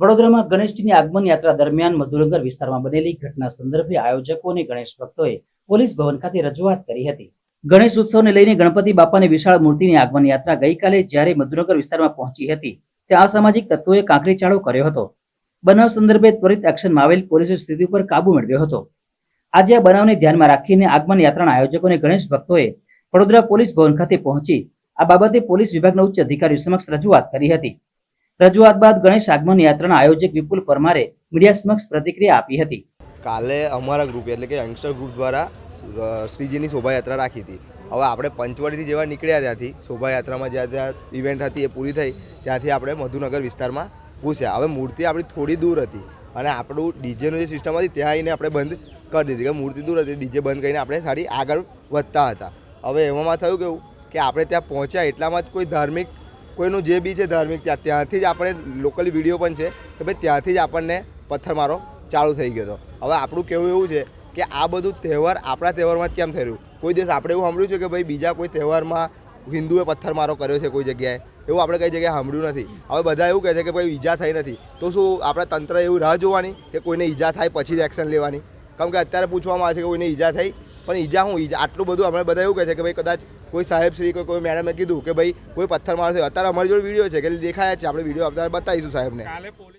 વડોદરામાં ગણેશજીની આગમન યાત્રા દરમિયાન મધુરંગર વિસ્તારમાં બનેલી ઘટના સંદર્ભે આયોજકો અને ગણેશ ભક્તોએ પોલીસ ભવન ખાતે રજૂઆત કરી હતી. ગણેશ ઉત્સવને લઈને ગણપતિ બાપાની વિશાળ મૂર્તિની આગમન યાત્રા ગઈકાલે જ્યારે મધુનગર વિસ્તારમાં પહોંચી હતી ત્યાં અસામાજિક તત્વોએ કાંકરીચાળો કર્યો હતો. બનાવ સંદર્ભે ત્વરિત એક્શનમાં આવેલ પોલીસે સ્થિતિ ઉપર કાબુ મેળવ્યો હતો. આજે આ બનાવને ધ્યાનમાં રાખીને આગમન યાત્રાના આયોજકો અને ગણેશ ભક્તોએ વડોદરા પોલીસ ભવન ખાતે પહોંચી આ બાબતે પોલીસ વિભાગના ઉચ્ચ અધિકારીઓ સમક્ષ રજૂઆત કરી હતી. રજૂઆત બાદ ગણેશ આગમન યાત્રાના આયોજક વિપુલ પરમારે મીડિયા સમક્ષ પ્રતિક્રિયા આપી હતી. કાલે અમારા ગ્રુપ એટલે કે યંગસ્ટર ગ્રુપ દ્વારા શ્રીજીની શોભાયાત્રા રાખી હતી. હવે આપણે પંચવટીથી જેવા નીકળ્યા ત્યાંથી, શોભાયાત્રામાં જ્યાં ત્યાં ઇવેન્ટ હતી એ પૂરી થઈ, ત્યાંથી આપણે મધુનગર વિસ્તારમાં ઘૂસ્યા. હવે મૂર્તિ આપણી થોડી દૂર હતી અને આપણું ડીજેનું જે સિસ્ટમ હતી, ત્યાં આવીને આપણે બંધ કરી દીધી. કે મૂર્તિ દૂર હતી, ડીજે બંધ કરીને આપણે સારી આગળ વધતા હતા. હવે એવામાં થયું કેવું કે આપણે ત્યાં પહોંચ્યા એટલામાં જ કોઈ ધાર્મિક કોઈનું જે બી છે ધાર્મિક, ત્યાં ત્યાંથી જ આપણે લોકલી વીડિયો પણ છે કે ભાઈ ત્યાંથી જ આપણને પથ્થરમારો ચાલુ થઈ ગયો હતો. હવે આપણું કહેવું એવું છે કે આ બધું તહેવાર આપણા તહેવારમાં જ કેમ થઈ રહ્યું કોઈ દિવસ આપણે એવું સાંભળ્યું છે કે ભાઈ બીજા કોઈ તહેવારમાં હિન્દુએ પથ્થરમારો કર્યો છે કોઈ જગ્યાએ? એવું આપણે કઈ જગ્યાએ સાંભળ્યું નથી. હવે બધા એવું કહે છે કે ભાઈ ઈજા થઈ નથી. તો શું આપણા તંત્ર એવું રાહ જોવાની કે કોઈને ઈજા થાય પછી જ એક્શન લેવાની? કારણ કે અત્યારે પૂછવામાં આવે છે કે કોઈને ઈજા થઈ પણ ઈજા હું, ઈજા, આટલું બધું આપણે બધા એવું કહે છે કે ભાઈ કદાચ કોઈ સાહેબ શ્રી, કોઈ મેડમે કીધું કે ભાઈ કોઈ પથ્થર મારો અત્યારે અમારી જોડે વીડિયો છે કે દેખાયા છે, આપણે વીડિયો અત્યારે બતાવીશું સાહેબને.